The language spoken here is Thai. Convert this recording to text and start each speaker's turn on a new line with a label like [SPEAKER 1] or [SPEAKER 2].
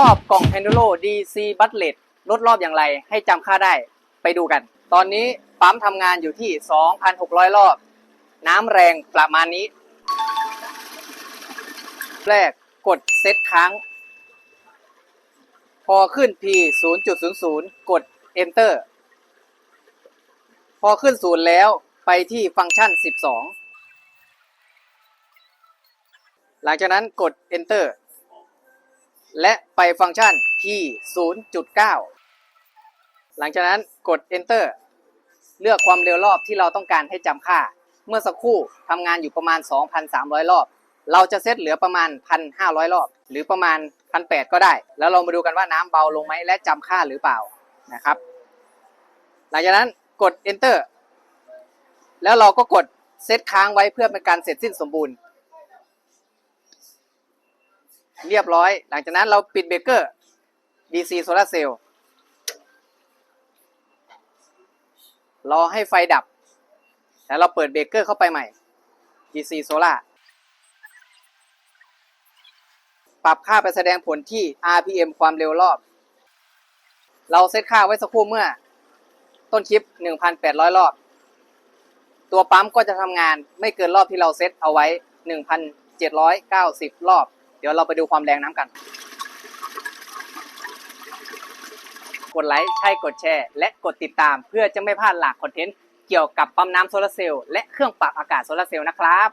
[SPEAKER 1] รอบกล่อง p e n d u l o DC b u t l e t ลดรอบอย่างไรให้จำค่าได้ไปดูกัน ตอนนี้ปั๊มทำงานอยู่ที่ 2,600 รอบ น้ำแรงประมาณนี้ แรกกดเซตค้าง พอขึ้น P 0.00 กด Enter พอขึ้นศูนย์แล้วไปที่ฟังก์ชัน 12 หลังจากนั้นกด Enter และไปฟังก์ชัน P 0.9 หลังจากนั้นกด Enter เลือกความเร็วรอบที่เราต้องการให้จำค่า เมื่อสักครู่ทำงานอยู่ประมาณ 2,300 รอบ เราจะเซตเหลือประมาณ 1,500 รอบ หรือประมาณ 1,800 ก็ได้ แล้วเรามาดูกันว่าน้ำเบาลงไหมและจำค่าหรือเปล่านะครับ หลังจากนั้นกด Enter แล้วเราก็กดเซตค้างไว้เพื่อเป็นการเสร็จสิ้นสมบูรณ์ เรียบร้อย หลังจากนั้นเราปิดเบรกเกอร์ DC Solar Cell รอให้ไฟดับ แล้วเราเปิดเบรกเกอร์เข้าไปใหม่ DC Solar ปรับค่าไปแสดงผลที่ RPM ความเร็วรอบ เราเซตค่าไว้สักครู่เมื่อ ต้นคลิป 1,800 รอบ ตัวปั๊มก็จะทำงานไม่เกินรอบที่เราเซตเอาไว้ 1,790 รอบ เดี๋ยวเราไปดูความแรงน้ำกัน กดไลค์ใช่กดแชร์และกดติดตามเพื่อจะไม่พลาดหลากคอนเทนต์เกี่ยวกับปั๊มน้ำโซลาร์เซลล์และเครื่องปรับอากาศโซลาร์เซลล์นะครับ